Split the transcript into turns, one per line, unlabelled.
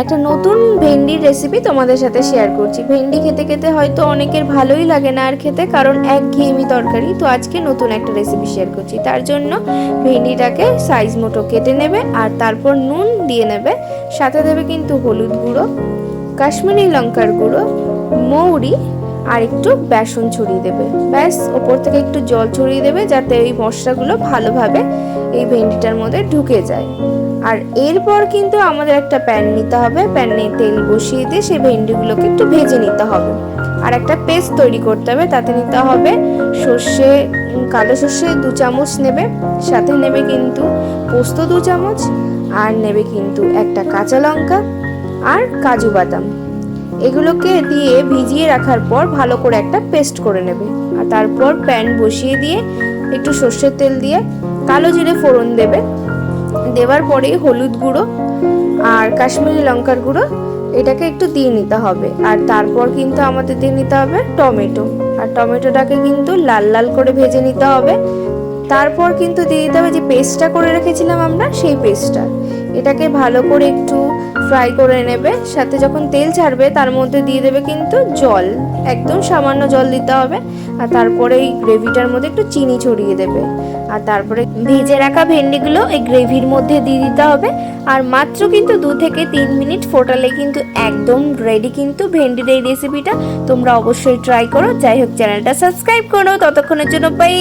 একটা নতুন ভেন্ডির রেসিপি তোমাদের সাথে শেয়ার করছি। ভেন্ডি খেতে খেতে হয়তো অনেকের ভালোই লাগে না আর খেতে, কারণ এক ঘেয়েমি তরকারি। তো আজকে নতুন একটা রেসিপি শেয়ার করছি। তার জন্য ভেন্ডিটাকে সাইজ মতো কেটে নেবে আর তারপর নুন দিয়ে নেবে। সাথে দেবে কিন্তু হলুদ গুঁড়ো, কাশ্মীরি লঙ্কার গুঁড়ো, মৌরি আর একটু বেসন ছড়িয়ে দেবে। ব্যাস, ওপর থেকে একটু জল ছড়িয়ে দেবে যাতে এই মশলাগুলো ভালোভাবে এই ভেন্ডিটার মধ্যে ঢুকে যায়। আর এরপর কিন্তু আমাদের একটা প্যান নিতে হবে। প্যানে তেল বসিয়ে দিয়ে সেই ভেন্ডিগুলোকে একটু ভেজে নিতে হবে। আর একটা পেস্ট তৈরি করতে হবে। তাতে নিতে হবে সর্ষে কালো সর্ষে দু চামচ নেবে। সাথে নেবে কিন্তু পোস্ত দু চামচ। আর নেবে কিন্তু একটা কাঁচা লঙ্কা আর কাজু বাদাম। এগুলোকে দিয়ে ভিজিয়ে রাখার পর ভালো করে একটা পেস্ট করে নেবে। আর তারপর প্যান বসিয়ে দিয়ে একটু সর্ষের তেল দিয়ে কালো জিরে ফোড়ন দেবে। দেওয়ার পরে হলুদ গুঁড়ো আর কাশ্মীরি লঙ্কার গুঁড়ো, এটাকে একটু দিয়ে নিতে হবে। আর তারপর কিন্তু আমাদের দিয়ে নিতে হবে টমেটো। আর টমেটোটাকে কিন্তু লাল লাল করে ভেজে নিতে হবে। তারপর কিন্তু দিয়ে দিতে হবে যে পেস্টটা করে রেখেছিলাম আমরা, সেই পেস্টটা। এটাকে ভালো করে একটু ফ্রাই করে নেবে, সাথে যখন তেল ছাড়বে তার মধ্যে দিয়ে দেবে কিন্তু জল, একদম সামান্য জল দিতে হবে। আর তারপরে এই গ্রেভিটার মধ্যে একটু চিনি ছড়িয়ে দেবে। আর তারপরে ভেজে রাখা ভেন্ডিগুলো এই গ্রেভির মধ্যে দিয়ে দিতে হবে। আর মাত্র কিন্তু দু থেকে তিন মিনিট ফোটালে কিন্তু একদম রেডি কিন্তু ভেন্ডির এই রেসিপিটা তোমরা অবশ্যই ট্রাই করো। যাই হোক, চ্যানেলটা সাবস্ক্রাইব করো। ততক্ষণের জন্য বাই